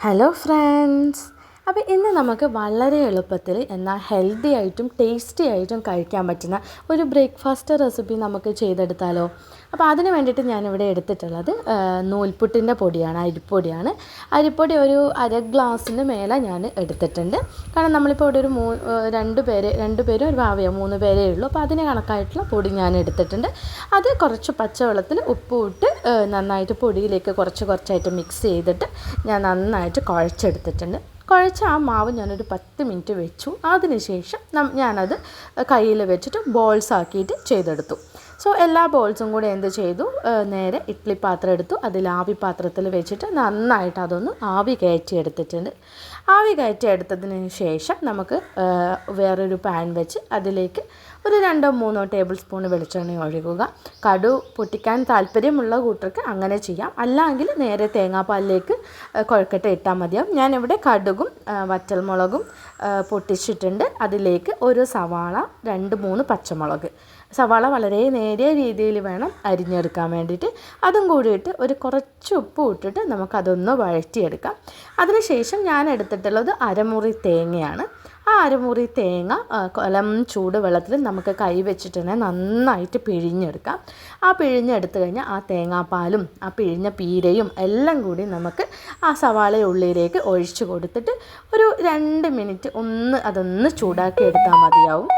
Hello friends അപ്പോൾ ഇന്ന് നമുക്ക് വളരെ എളുപ്പത്തിൽ എന്നാൽ ഹെൽത്തി ആയിട്ടും ടേസ്റ്റി ആയിട്ടും കഴിക്കാൻ പറ്റുന്ന ഒരു ബ്രേക്ക്ഫാസ്റ്റ് റെസിപ്പി നമുക്ക് ചെയ്തെടുത്താലോ? അപ്പോൾ അതിന് വേണ്ടിയിട്ട് ഞാനിവിടെ എടുത്തിട്ടുള്ളത് നൂൽപുട്ടിന്റെ പൊടിയാണ് അരിപ്പൊടിയാണ്. അരിപ്പൊടി ഒരു അര ഗ്ലാസ്സിന് മേലെ ഞാൻ എടുത്തിട്ടുണ്ട്. കാരണം നമ്മളിപ്പോൾ ഇവിടെ ഒരു മൂ രണ്ട് പേര് രണ്ട് പേരും ഒരു ഭാവിയോ മൂന്ന് പേരേ ഉള്ളൂ. അപ്പോൾ അതിന് കണക്കായിട്ടുള്ള പൊടി ഞാൻ എടുത്തിട്ടുണ്ട്. അത് കുറച്ച് പച്ചവെള്ളത്തിൽ ഉപ്പ് ഇട്ട് നന്നായിട്ട് പൊടിയിലേക്ക് കുറച്ച് കുറച്ചായിട്ട് മിക്സ് ചെയ്തിട്ട് ഞാൻ നന്നായിട്ട് കുഴച്ചെടുത്തിട്ടുണ്ട്. കുഴച്ച ആ മാവ് ഞാനൊരു പത്ത് മിനിറ്റ് വെച്ചു. അതിനുശേഷം ഞാനത് കയ്യിൽ വെച്ചിട്ട് ബോൾസ് ആക്കിയിട്ട് ചെയ്തെടുത്തു. സോ എല്ലാ ബോൾസും കൂടെ എന്ത് ചെയ്തു? നേരെ ഇഡ്ഡലി പാത്രം എടുത്തു. അതിൽ ആവി പാത്രത്തിൽ വെച്ചിട്ട് നന്നായിട്ട് അതൊന്ന് ആവി കയറ്റി എടുത്തിട്ടുണ്ട്. ആവി കയറ്റി എടുത്തതിന് ശേഷം നമുക്ക് വേറൊരു പാൻ വെച്ച് അതിലേക്ക് ഒരു രണ്ടോ മൂന്നോ ടേബിൾ സ്പൂൺ വെളിച്ചെണ്ണ ഒഴുകുക കടു പൊട്ടിക്കാൻ താല്പര്യമുള്ള കൂട്ടർക്ക് അങ്ങനെ ചെയ്യാം. അല്ലെങ്കിൽ നേരെ തേങ്ങാപ്പാലിലേക്ക് കുഴക്കട്ട ഇട്ടാൽ മതിയാവും. ഞാനിവിടെ കടുകും വറ്റൽമുളകും പൊട്ടിച്ചിട്ടുണ്ട്. അതിലേക്ക് ഒരു സവാള രണ്ട് മൂന്ന് പച്ചമുളക്. സവാള വളരെ നേരിയ രീതിയിൽ വേണം അരിഞ്ഞെടുക്കാൻ വേണ്ടിയിട്ട്. അതും കൂടി ഇട്ട് ഒരു കുറച്ച് ഉപ്പ് ഇട്ടിട്ട് നമുക്കതൊന്ന് വഴറ്റിയെടുക്കാം. അതിനുശേഷം ഞാൻ എടുത്തിട്ടുള്ളത് അരമുറി തേങ്ങയാണ്. ആ അരമുറി തേങ്ങ കൊലം ചൂട് വെള്ളത്തിൽ നമുക്ക് കൈ വെച്ചിട്ട് തന്നെ നന്നായിട്ട് പിഴിഞ്ഞെടുക്കാം. ആ പിഴിഞ്ഞെടുത്ത് കഴിഞ്ഞാൽ ആ തേങ്ങാപ്പാലും ആ പിഴിഞ്ഞ പീരയും എല്ലാം കൂടി നമുക്ക് ആ സവാള ഉള്ളിലേക്ക് ഒഴിച്ച് കൊടുത്തിട്ട് ഒരു രണ്ട് മിനിറ്റ് ഒന്ന് അതൊന്ന് ചൂടാക്കി എടുത്താൽ മതിയാവും.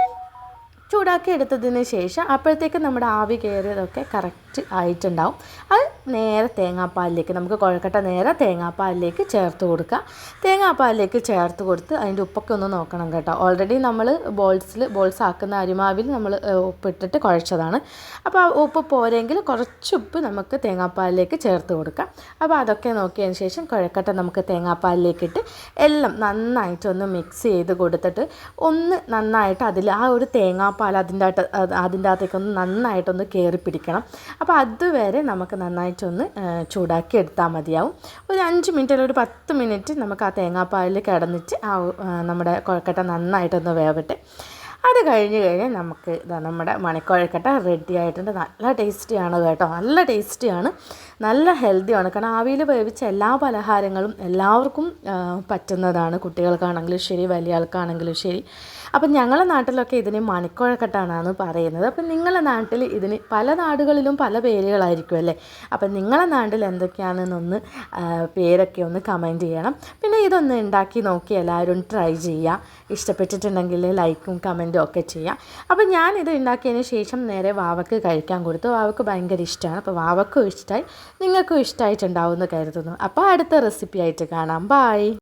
ചൂടാക്കി എടുത്തതിന് ശേഷം അപ്പോഴത്തേക്ക് നമ്മുടെ ആവി കയറിയതൊക്കെ കറക്റ്റ് ആയിട്ടുണ്ടാവും. അത് നേരെ തേങ്ങാപ്പാലിലേക്ക് നമുക്ക് കുഴക്കട്ട നേരെ തേങ്ങാപ്പാലിലേക്ക് ചേർത്ത് കൊടുക്കുക. തേങ്ങാപ്പാലിലേക്ക് ചേർത്ത് കൊടുത്ത് അതിന്റെ ഉപ്പൊക്കെ ഒന്ന് നോക്കണം കേട്ടോ. ഓൾറെഡി നമ്മൾ ബോൾസിൽ ബോൾസ് ആക്കുന്ന അരിമാവിൽ നമ്മൾ ഉപ്പിട്ടിട്ട് കുഴച്ചതാണ്. അപ്പോൾ ആ ഉപ്പ് പോരെങ്കിൽ കുറച്ച് ഉപ്പ് നമുക്ക് തേങ്ങാപ്പാലിലേക്ക് ചേർത്ത് കൊടുക്കാം. അപ്പോൾ അതൊക്കെ നോക്കിയതിന് ശേഷം കുഴക്കട്ട നമുക്ക് തേങ്ങാപ്പാലിലേക്ക് ഇട്ട് എല്ലാം നന്നായിട്ടൊന്ന് മിക്സ് ചെയ്ത് കൊടുത്തിട്ട് ഒന്ന് നന്നായിട്ട് അതിൽ ആ ഒരു തേങ്ങാപ്പാൽ അതിന്റെ അതിന്റെ അകത്തേക്കൊന്ന് നന്നായിട്ടൊന്ന് കയറി പിടിക്കണം. അപ്പോൾ അതുവരെ നമുക്ക് നന്നായിട്ടൊന്ന് ചൂടാക്കി എടുത്താൽ മതിയാവും. ഒരു അഞ്ച് മിനിറ്റ് അല്ലെങ്കിൽ ഒരു പത്ത് മിനിറ്റ് നമുക്ക് ആ തേങ്ങാപ്പാലിൽ കിടന്നിട്ട് ആ, നമ്മുടെ കുഴക്കട്ട നന്നായിട്ടൊന്ന് വേവട്ടെ. അത് കഴിഞ്ഞ് കഴിഞ്ഞാൽ നമുക്ക് ഇതാ നമ്മുടെ മണിക്കുഴക്കട്ട റെഡി ആയിട്ടുണ്ട്. നല്ല ടേസ്റ്റിയാണ് കേട്ടോ. നല്ല ടേസ്റ്റിയാണ് നല്ല ഹെൽത്തിയാണ് കാരണം ആവിയിൽ വേവിച്ച എല്ലാ പലഹാരങ്ങളും എല്ലാവർക്കും പറ്റുന്നതാണ്. കുട്ടികൾക്കാണെങ്കിലും ശരി വലിയ ആൾക്കാണെങ്കിലും ശരി. അപ്പം ഞങ്ങളുടെ നാട്ടിലൊക്കെ ഇതിന് മണിക്കുഴക്കട്ടാണെന്ന് പറയുന്നത്. അപ്പം നിങ്ങളുടെ നാട്ടിൽ ഇതിന് പല നാടുകളിലും പല പേരുകളായിരിക്കും അല്ലേ? അപ്പം നിങ്ങളുടെ നാട്ടിൽ എന്തൊക്കെയാണെന്നൊന്ന് പേരൊക്കെ ഒന്ന് കമന്റ് ചെയ്യണം. ഇതൊന്ന് ഉണ്ടാക്കി നോക്കി എല്ലാവരും ട്രൈ ചെയ്യുക ഇഷ്ടപ്പെട്ടിട്ടുണ്ടെങ്കിൽ ലൈക്കും കമന്റും ഒക്കെ ചെയ്യാം. ഞാൻ ഞാനിത് ഉണ്ടാക്കിയതിന് ശേഷം നേരെ വാവക്ക് കഴിക്കാൻ കൊടുത്തു. വാവക്ക് ഭയങ്കര ഇഷ്ടമാണ് അപ്പോൾ വാവക്കും ഇഷ്ടമായി നിങ്ങൾക്കും ഇഷ്ടമായിട്ടുണ്ടാവും എന്ന് കരുതുന്നു. അപ്പോൾ അടുത്ത റെസിപ്പി ആയിട്ട് കാണാം. ബായ്